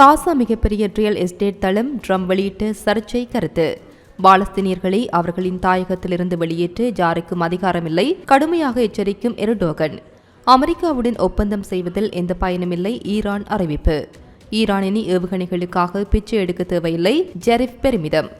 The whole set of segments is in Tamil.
காசா மிகப்பெரிய ரியல் எஸ்டேட் தளம் ட்ரம் வெளியிட்ட சர்ச்சை கருத்து. பாலஸ்தீனியர்களை அவர்களின் தாயகத்திலிருந்து வெளியேற்ற ஜாருக்கும் அதிகாரமில்லை. கடுமையாக எச்சரிக்கும் எருடோகன். அமெரிக்காவுடன் ஒப்பந்தம் செய்வதில் எந்த பயனுமில்லை ஈரான் அறிவிப்பு. ஈரானினி ஏவுகணைகளுக்காக பிச்சை எடுக்க தேவையில்லை ஜெரிஃப் பெருமிதம்.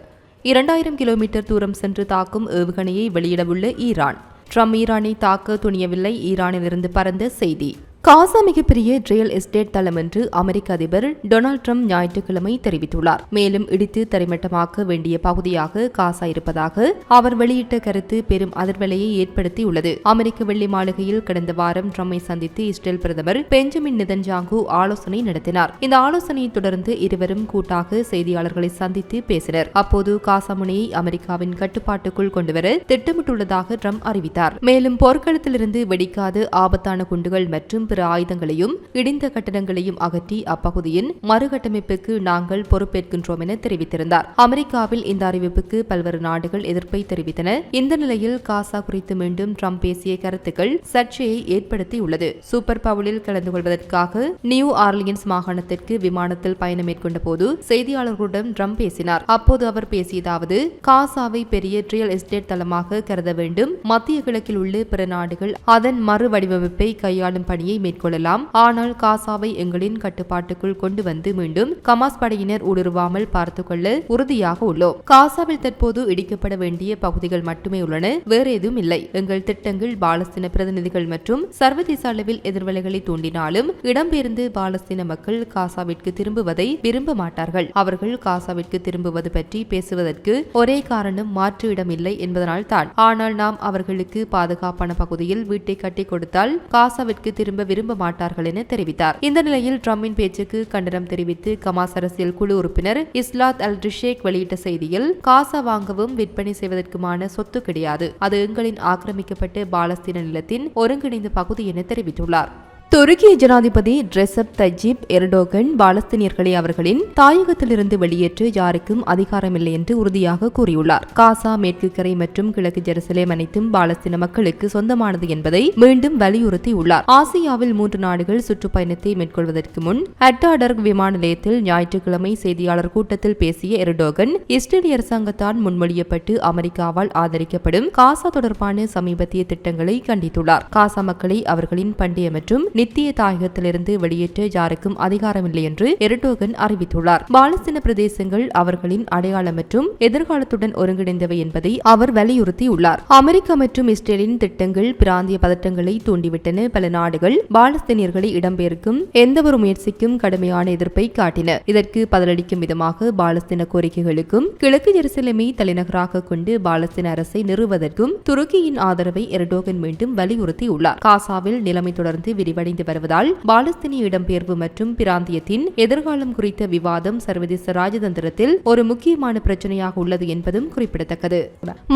இரண்டாயிரம் கிலோமீட்டர் தூரம் சென்று தாக்கும் ஏவுகணையை வெளியிடவுள்ள ஈரான். ட்ரம்ப் ஈரானை தாக்க துணியவில்லை ஈரானிலிருந்து பறந்த செய்தி. காசா மிகப்பெரிய ரியல் எஸ்டேட் தளம் என்று அமெரிக்க அதிபர் டொனால்ட் ட்ரம்ப் ஞாயிற்றுக்கிழமை தெரிவித்துள்ளார். மேலும் இடித்து தரைமட்டமாக்க வேண்டிய பகுதியாக காசா இருப்பதாக அவர் வெளியிட்ட கருத்து பெரும் அதிர்வலையை ஏற்படுத்தியுள்ளது. அமெரிக்க வெள்ளி மாளிகையில் கடந்த வாரம் ட்ரம்மை சந்தித்து இஸ்ரேல் பிரதமர் பெஞ்சமின் நிதன்ஜாங்கு ஆலோசனை நடத்தினார். இந்த ஆலோசனையை தொடர்ந்து இருவரும் கூட்டாக செய்தியாளர்களை சந்தித்து பேசினர். அப்போது காசா முனையை அமெரிக்காவின் கட்டுப்பாட்டுக்குள் கொண்டுவர திட்டமிட்டுள்ளதாக ட்ரம்ப் அறிவித்தார். மேலும் போர்க்களத்திலிருந்து வெடிக்காத ஆபத்தான குண்டுகள் மற்றும் பிற ஆயுதங்களையும் இடிந்த கட்டடங்களையும் அகற்றி அப்பகுதியின் மறுகட்டமைப்புக்கு நாங்கள் பொறுப்பேற்கின்றோம் என தெரிவித்திருந்தார். அமெரிக்காவில் இந்த அறிவிப்புக்கு பல்வேறு நாடுகள் எதிர்ப்பை தெரிவித்தன. இந்த நிலையில் காசா குறித்து மீண்டும் ட்ரம்ப் பேசிய கருத்துக்கள் சர்ச்சையை ஏற்படுத்தியுள்ளது. சூப்பர் பவுலில் கலந்து கொள்வதற்காக நியூ ஆர்லியன்ஸ் மாகாணத்திற்கு விமானத்தில் பயணம் மேற்கொண்ட போது செய்தியாளர்களுடன் ட்ரம்ப் பேசினார். அப்போது அவர் பேசியதாவது காசாவை பெரிய ரியல் எஸ்டேட் தளமாக கருத வேண்டும். மத்திய கிழக்கில் உள்ள பிற நாடுகள் அதன் மறுவடிவமைப்பை கையாளும் பணியை மேற்கொள்ளலாம். ஆனால் காசாவை எங்களின் கட்டுப்பாட்டுக்குள் கொண்டு வந்து மீண்டும் கமாஸ் படையினர் ஊடுருவாமல் பார்த்துக்கொள்ள உறுதியாக உள்ளோம். காசாவில் தற்போது இடிக்கப்பட வேண்டிய பகுதிகள் மட்டுமே உள்ளன. வேறு எதுவும் இல்லை. எங்கள் திட்டங்கள் பாலஸ்தீன பிரதிநிதிகள் மற்றும் சர்வதேச அளவில் எதிர்வலைகளை தூண்டினாலும் இடம்பெயர்ந்து பாலஸ்தீன மக்கள் காசாவிற்கு திரும்புவதை விரும்ப மாட்டார்கள். அவர்கள் காசாவிற்கு திரும்புவது பற்றி பேசுவதற்கு ஒரே காரணம் மாற்று இடம் இல்லை என்பதனால் தான் ஆனால் நாம் அவர்களுக்கு பாதுகாப்பான பகுதியில் வீட்டை கட்டி கொடுத்தால் காசாவிற்கு திரும்ப விரும்ப மாட்டார்கள் என தெரிவித்தார். இந்த நிலையில் ட்ரம்பின் பேச்சுக்கு கண்டனம் தெரிவித்து கமாஸ் அரசியல் குழு உறுப்பினர் இஸ்லாத் அல் ரிஷேக் வெளியிட்ட செய்தியில் காசா வாங்கவும் விற்பனை செய்வதற்குமான சொத்து கிடையாது. அது எங்களின் ஆக்கிரமிக்கப்பட்ட பாலஸ்தீன நிலத்தின் ஒருங்கிணைந்த பகுதி என தெரிவித்துள்ளார். துருக்கிய ஜனாதிபதி ட்ரெசப் தஜிப் எர்டோகன் பாலஸ்தீனியர்களை அவர்களின் தாயகத்திலிருந்து வெளியேற்ற யாருக்கும் அதிகாரமில்லை என்று உறுதியாக கூறியுள்ளார். காசா மேற்கு கரை மற்றும் கிழக்கு ஜெருசலேம் அனைத்தும் பாலஸ்தீன மக்களுக்கு சொந்தமானது என்பதை மீண்டும் வலியுறுத்தியுள்ளார். ஆசியாவில் மூன்று நாடுகள் சுற்றுப்பயணத்தை மேற்கொள்வதற்கு முன் அட்டாடர்க் விமான நிலையத்தில் ஞாயிற்றுக்கிழமை செய்தியாளர் கூட்டத்தில் பேசிய எர்டோகன் இஸ்ரேலிய அரசாங்கத்தால் முன்மொழியப்பட்டு அமெரிக்காவால் ஆதரிக்கப்படும் காசா தொடர்பான சமீபத்திய திட்டங்களை கண்டித்துள்ளார். காசா மக்களை அவர்களின் பண்டைய மற்றும் நித்திய தாயகத்திலிருந்து வெளியேற்ற யாருக்கும் அதிகாரமில்லை என்று எர்டோகன் அறிவித்துள்ளார். பாலஸ்தீன பிரதேசங்கள் அவர்களின் அடையாளம் மற்றும் எதிர்காலத்துடன் ஒருங்கிணைந்தவை என்பதை அவர் வலியுறுத்தியுள்ளார். அமெரிக்கா மற்றும் இஸ்ரேலின் திட்டங்கள் பிராந்திய பதட்டங்களை தூண்டிவிட்டன. பல நாடுகள் பாலஸ்தீனியர்களை இடம்பெயர்க்கும் எந்தவொரு முயற்சிக்கும் கடுமையான எதிர்ப்பை காட்டின. இதற்கு பதிலளிக்கும் விதமாக பாலஸ்தீன கோரிக்கைகளுக்கும் கிழக்கு ஜெருசலமை தலைநகராக கொண்டு பாலஸ்தீன அரசை நிறுவுவதற்கும் துருக்கியின் ஆதரவை எர்டோகன் மீண்டும் வலியுறுத்தியுள்ளார். காசாவில் நிலைமை தொடர்ந்து விரிவடை அடைந்து வருவதால் பாலஸ்தீனிய இடம்பெயர்வு மற்றும் பிராந்தியத்தின் எதிர்காலம் குறித்த விவாதம் சர்வதேச ராஜதந்திரத்தில் ஒரு முக்கியமான பிரச்சனையாக உள்ளது என்பதும் குறிப்பிடத்தக்கது.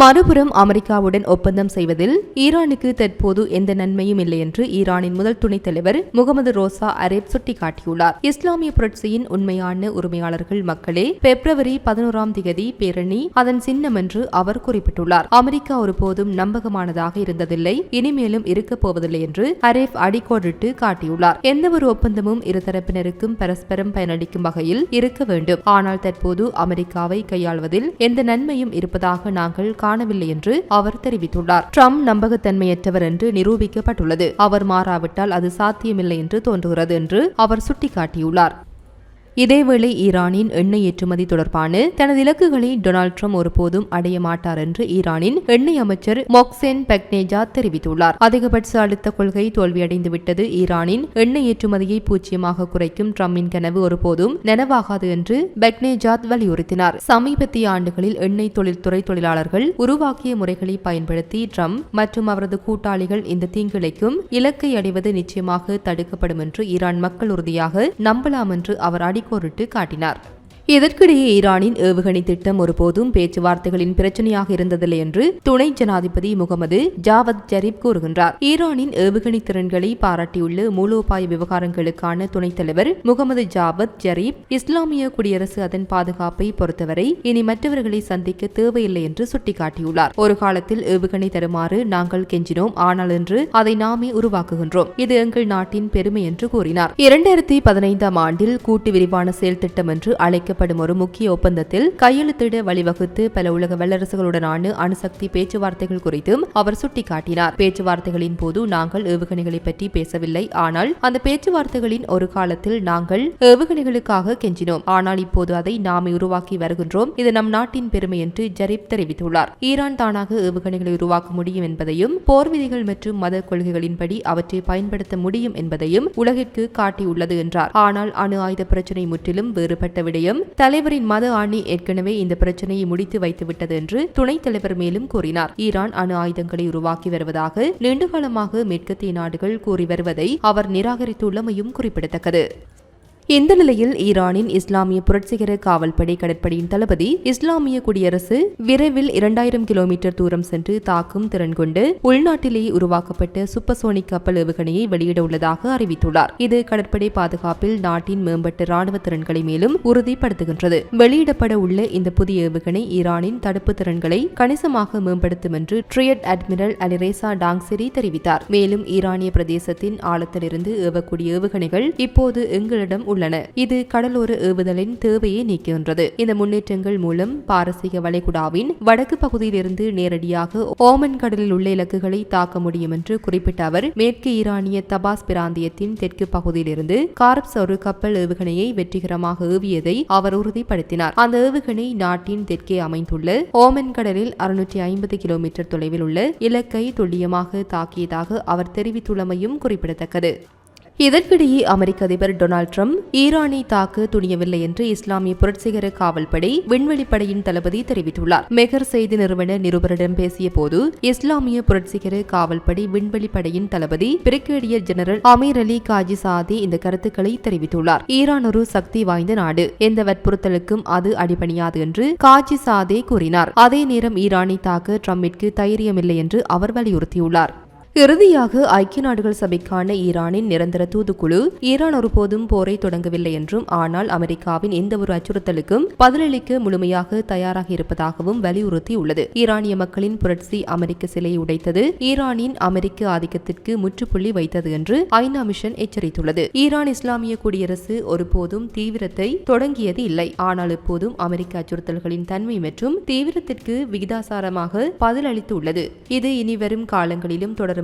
மறுபுறம் அமெரிக்காவுடன் ஒப்பந்தம் செய்வதில் ஈரானுக்கு தற்போது எந்த நன்மையும் இல்லை என்று ஈரானின் முதல் துணைத் தலைவர் முகமது ரோசா அரேப் சுட்டிக்காட்டியுள்ளார். இஸ்லாமிய புரட்சியின் உண்மையான உரிமையாளர்கள் மக்களே பிப்ரவரி பதினோராம் திகதி பேரணி அதன் சின்னம் என்று அவர் குறிப்பிட்டுள்ளார். அமெரிக்கா ஒருபோதும் நம்பகமானதாக இருந்ததில்லை இனிமேலும் இருக்கப் போவதில்லை என்று அரேப் அடிக்கோடிட்டு காட்டியுள்ளார். ஒரு ஒப்பந்தமும் இருதரப்பினருக்கும் பரஸ்பரம் பயனளிக்கும் வகையில் இருக்க வேண்டும். ஆனால் தற்போது அமெரிக்காவை கையாள்வதில் எந்த நன்மையும் இருப்பதாக நாங்கள் காணவில்லை என்று அவர் தெரிவித்துள்ளார். ட்ரம்ப் நம்பகத்தன்மையற்றவர் என்று நிரூபிக்கப்பட்டுள்ளது. அவர் மாறாவிட்டால் அது சாத்தியமில்லை என்று தோன்றுகிறது என்று அவர் சுட்டிக்காட்டியுள்ளார். இதேவேளை ஈரானின் எண்ணெய் ஏற்றுமதி தொடர்பான தனது இலக்குகளை டொனால்ட் ட்ரம்ப் ஒருபோதும் அடைய மாட்டார் என்று ஈரானின் எண்ணெய் அமைச்சர் மொக்சென் பெக்னேஜாத் தெரிவித்துள்ளார். அதிகபட்ச அழுத்த கொள்கை தோல்வியடைந்துவிட்டது ஈரானின் எண்ணெய் ஏற்றுமதியை பூஜ்ஜியமாக குறைக்கும் ட்ரம்பின் கனவு ஒருபோதும் நனவாகாது என்று பெக்னேஜாத் வலியுறுத்தினார். சமீபத்திய ஆண்டுகளில் எண்ணெய் தொழில்துறை தொழிலாளர்கள் உருவாக்கிய முறைகளை பயன்படுத்தி ட்ரம்ப் மற்றும் அவரது கூட்டாளிகள் இந்த தீங்கிழைக்கும் இலக்கை அடைவது நிச்சயமாக தடுக்கப்படும் என்று ஈரான் மக்கள் உறுதியாக நம்பலாம் என்று அவர் அடி அடிக்கோரிட்டு காட்டினார். இதற்கிடையே ஈரானின் ஏவுகணை திட்டம் ஒருபோதும் பேச்சுவார்த்தைகளின் பிரச்சனையாக இருந்ததில்லை என்று துணை ஜனாதிபதி முகமது ஜாவத் ஜரீப் கூறுகின்றார். ஈரானின் ஏவுகணை திறன்களை பாராட்டியுள்ள மூலோபாய விவகாரங்களுக்கான துணைத் தலைவர் முகமது ஜாவத் ஜரீப் இஸ்லாமிய குடியரசு அதன் பாதுகாப்பை பொறுத்தவரை இனி மற்றவர்களை சந்திக்க தேவையில்லை என்று சுட்டிக்காட்டியுள்ளார். ஒரு காலத்தில் ஏவுகணை தருமாறு நாங்கள் கெஞ்சினோம். ஆனால் இன்று அதை நாமே உருவாக்குகின்றோம். இது எங்கள் நாட்டின் பெருமை என்று கூறினார். இரண்டாயிரத்தி பதினைந்தாம் ஆண்டில் கூட்டு விரிவான செயல் திட்டம் என்று அழைக்கப்படும் ஒரு முக்கிய ஒப்பந்தத்தில் கையெழுத்திட வழிவகுத்து பல உலக வல்லரசுகளுடனான அணுசக்தி பேச்சுவார்த்தைகள் குறித்தும் அவர் சுட்டிக்காட்டினார். பேச்சுவார்த்தைகளின் போது நாங்கள் ஏவுகணைகளை பற்றி பேசவில்லை. ஆனால் அந்த பேச்சுவார்த்தைகளின் ஒரு காலத்தில் நாங்கள் ஏவுகணைகளுக்காக கெஞ்சினோம். ஆனால் இப்போது அதை நாமே உருவாக்கி வருகின்றோம். இது நம் நாட்டின் பெருமை என்று ஜரீப் தெரிவித்துள்ளார். ஈரான் தானாக ஏவுகணைகளை உருவாக்க முடியும் என்பதையும் போர் விதிகள் மற்றும் மத கொள்கைகளின்படி அவற்றை பயன்படுத்த முடியும் என்பதையும் உலகிற்கு காட்டியுள்ளது என்றார். ஆனால் அணு ஆயுத பிரச்சினை முற்றிலும் வேறுபட்ட விடயம். தலைவரின் மத ஆணி ஏற்கனவே இந்த பிரச்சனையை முடித்து வைத்துவிட்டது என்று துணைத் தலைவர் மேலும் கூறினார். ஈரான் அணு ஆயுதங்களை உருவாக்கி வருவதாக நீண்டகாலமாக மேற்கத்திய நாடுகள் கூறி வருவதை அவர் நிராகரித்துள்ளமையும் குறிப்பிடத்தக்கது. இந்த நிலையில் ஈரானின் இஸ்லாமிய புரட்சிகர காவல்படை கடற்படையின் தளபதி இஸ்லாமிய குடியரசு விரைவில் இரண்டாயிரம் கிலோமீட்டர் தூரம் சென்று தாக்கும் திறன் கொண்டு உள்நாட்டிலேயே உருவாக்கப்பட்ட சூப்பர்சோனிக் கப்பல் ஏவுகணையை வெளியிட உள்ளதாக அறிவித்துள்ளார். இது கடற்படை பாதுகாப்பில் நாட்டின் மேம்பட்ட ராணுவ திறன்களை மேலும் உறுதிப்படுத்துகின்றது. வெளியிடப்பட உள்ள இந்த புதிய ஏவுகணை ஈரானின் தடுப்பு திறன்களை கணிசமாக மேம்படுத்தும் என்று ட்ரியட் அட்மிரல் அலிரேசா டாங்சிரி தெரிவித்தார். மேலும் ஈரானிய பிரதேசத்தின் ஆழத்திலிருந்து ஏவக்கூடிய ஏவுகணைகள் இப்போது எங்களிடம் உள்ளன. இது கடலோர ஏவுதலின் தேவையை நீக்குகின்றது. இந்த முன்னேற்றங்கள் மூலம் பாரசீக வளைகுடாவின் வடக்கு பகுதியிலிருந்து நேரடியாக ஓமன் கடலில் உள்ள இலக்குகளை தாக்க முடியும் என்று குறிப்பிட்ட அவர் மேற்கு ஈரானிய தபாஸ் பிராந்தியத்தின் தெற்கு பகுதியிலிருந்து கார்ப்ஸ் ஒரு கப்பல் ஏவுகணையை வெற்றிகரமாக ஏவியதை அவர் உறுதிப்படுத்தினார். அந்த ஏவுகணை நாட்டின் தெற்கே அமைந்துள்ள ஓமன் கடலில் அறுநூற்றி ஐம்பது கிலோமீட்டர் தொலைவில் உள்ள இலக்கை துல்லியமாக தாக்கியதாக அவர் தெரிவித்துள்ளமையும் குறிப்பிடத்தக்கது. இதற்கிடையே அமெரிக்க அதிபர் டொனால்ட் ட்ரம்ப் ஈரானை தாக்க துணியவில்லை என்று இஸ்லாமிய புரட்சிகர காவல்படை விண்வெளிப்படையின் தளபதி தெரிவித்துள்ளார். மெகர் செய்தி நிறுவன நிருபரிடம் பேசிய போது இஸ்லாமிய புரட்சிகர காவல்படை விண்வெளிப்படையின் தளபதி brigadier general Amir Ali Hajizadeh இந்த கருத்துக்களை தெரிவித்துள்ளார். ஈரான் ஒரு சக்தி வாய்ந்த நாடு. எந்த வற்புறுத்தலுக்கும் அது அடிபணியாது என்று காஜி சாதே கூறினார். அதே நேரம் ஈரானை தாக்க ட்ரம்பிற்கு தைரியமில்லை என்று அவர் வலியுறுத்தியுள்ளார். இறுதியாக ஐக்கிய நாடுகள் சபைக்கான ஈரானின் நிரந்தர தூதுக்குழு ஈரான் ஒருபோதும் போரை தொடங்கவில்லை என்றும் ஆனால் அமெரிக்காவின் எந்த ஒரு அச்சுறுத்தலுக்கும் பதிலளிக்க முழுமையாக தயாராக இருப்பதாகவும் வலியுறுத்தியுள்ளது. ஈரானிய மக்களின் புரட்சி அமெரிக்க சிலையை உடைத்தது ஈரானின் அமெரிக்க ஆதிக்கத்திற்கு முற்றுப்புள்ளி வைத்தது என்று ஐநா மிஷன் எச்சரித்துள்ளது. ஈரான் இஸ்லாமிய குடியரசு ஒருபோதும் தீவிரத்தை தொடங்கியது இல்லை. ஆனால் இப்போதும் அமெரிக்க அச்சுறுத்தல்களின் தன்மை மற்றும் தீவிரத்திற்கு விகிதாசாரமாக பதிலளித்துள்ளது. இது இனிவரும் காலங்களிலும் தொடரும்